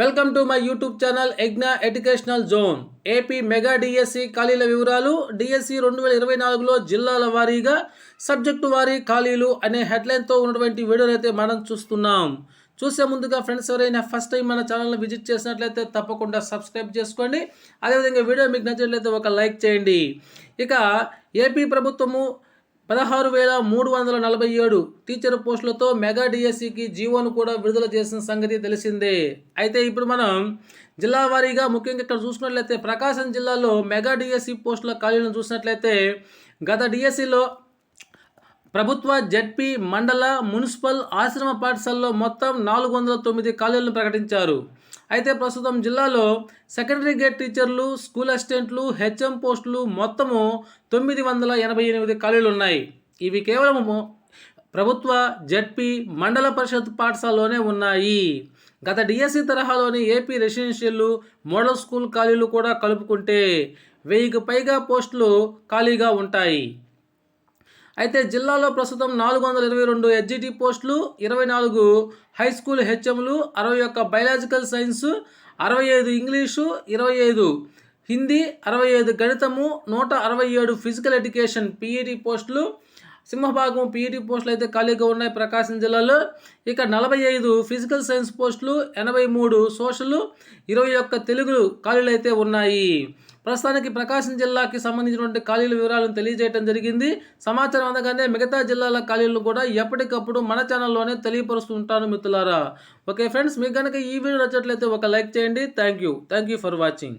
Welcome to my YouTube channel ఎగ్నా educational zone. AP mega DSC ఖాళీల వివరాలు. DSC రెండు వేల ఇరవై నాలుగులో జిల్లాల వారీగా సబ్జెక్టు వారీ ఖాళీలు అనే హెడ్లైన్తో ఉన్నటువంటి వీడియోలు అయితే మనం చూస్తున్నాం. చూసే ముందుగా ఫ్రెండ్స్ ఎవరైనా ఫస్ట్ టైం మన ఛానల్ని విజిట్ చేసినట్లయితే తప్పకుండా సబ్స్క్రైబ్ చేసుకోండి. అదేవిధంగా వీడియో మీకు నచ్చినట్లయితే ఒక లైక్ చేయండి. ఇక ఏపీ ప్రభుత్వము పదహారు వేల మూడు వందల నలభై ఏడు టీచర్ పోస్టులతో మెగా డిఎస్సికి జీవోను కూడా విడుదల చేసిన సంగతి తెలిసిందే. అయితే ఇప్పుడు మనం జిల్లా వారీగా ముఖ్యంగా ఇక్కడ చూసుకున్నట్లయితే ప్రకాశం జిల్లాలో మెగా డిఎస్సి పోస్టుల ఖాళీలను చూసినట్లయితే గత డిఎస్సిలో ప్రభుత్వ జడ్పీ మండల మున్సిపల్ ఆశ్రమ పాఠశాలలో మొత్తం నాలుగు వందల తొమ్మిది ఖాళీలను ప్రకటించారు. అయితే ప్రస్తుతం జిల్లాలో సెకండరీ గేట్ టీచర్లు స్కూల్ అసిస్టెంట్లు హెచ్ఎం పోస్టులు మొత్తము తొమ్మిది వందల ఎనభై ఎనిమిది ఖాళీలు ఉన్నాయి. ఇవి కేవలము ప్రభుత్వ జడ్పీ మండల పరిషత్ పాఠశాలలోనే ఉన్నాయి. గత డిఎస్సి తరహాలోని ఏపీ రెసిడెన్షియల్ మోడల్ స్కూల్ ఖాళీలు కూడా కలుపుకుంటే వెయ్యికి పైగా పోస్టులు ఖాళీగా ఉంటాయి. అయితే జిల్లాలో ప్రస్తుతం నాలుగు వందల ఇరవై రెండు హెచ్జిటి పోస్టులు ఇరవై నాలుగు హై స్కూల్ హెచ్ఎంలు అరవై ఒక్క బయలాజికల్ సైన్స్ అరవై ఐదు ఇంగ్లీషు ఇరవై ఐదు హిందీ అరవై ఐదు గణితము నూట అరవై ఏడు ఫిజికల్ ఎడ్యుకేషన్ పీఈటీ పోస్టులు. సింహభాగం పీఈటీ పోస్టులు అయితే ఖాళీగా ఉన్నాయి ప్రకాశం జిల్లాలో. ఇక నలభై ఐదు ఫిజికల్ సైన్స్ పోస్టులు ఎనభై మూడు సోషల్ ఇరవై ఒక్క తెలుగులు ఖాళీలు అయితే ఉన్నాయి. ప్రస్తుతానికి ప్రకాశం జిల్లాకి సంబంధించినటువంటి ఖాళీల వివరాలను తెలియజేయడం జరిగింది. సమాచారం అందగానే మిగతా జిల్లాల ఖాళీలను కూడా ఎప్పటికప్పుడు మన ఛానల్లోనే తెలియపరుస్తుంటాను మిత్రులారా. ఓకే ఫ్రెండ్స్ మీకు కనుక ఈ వీడియో నచ్చట్లయితే ఒక లైక్ చేయండి. Thank you. Thank you for watching.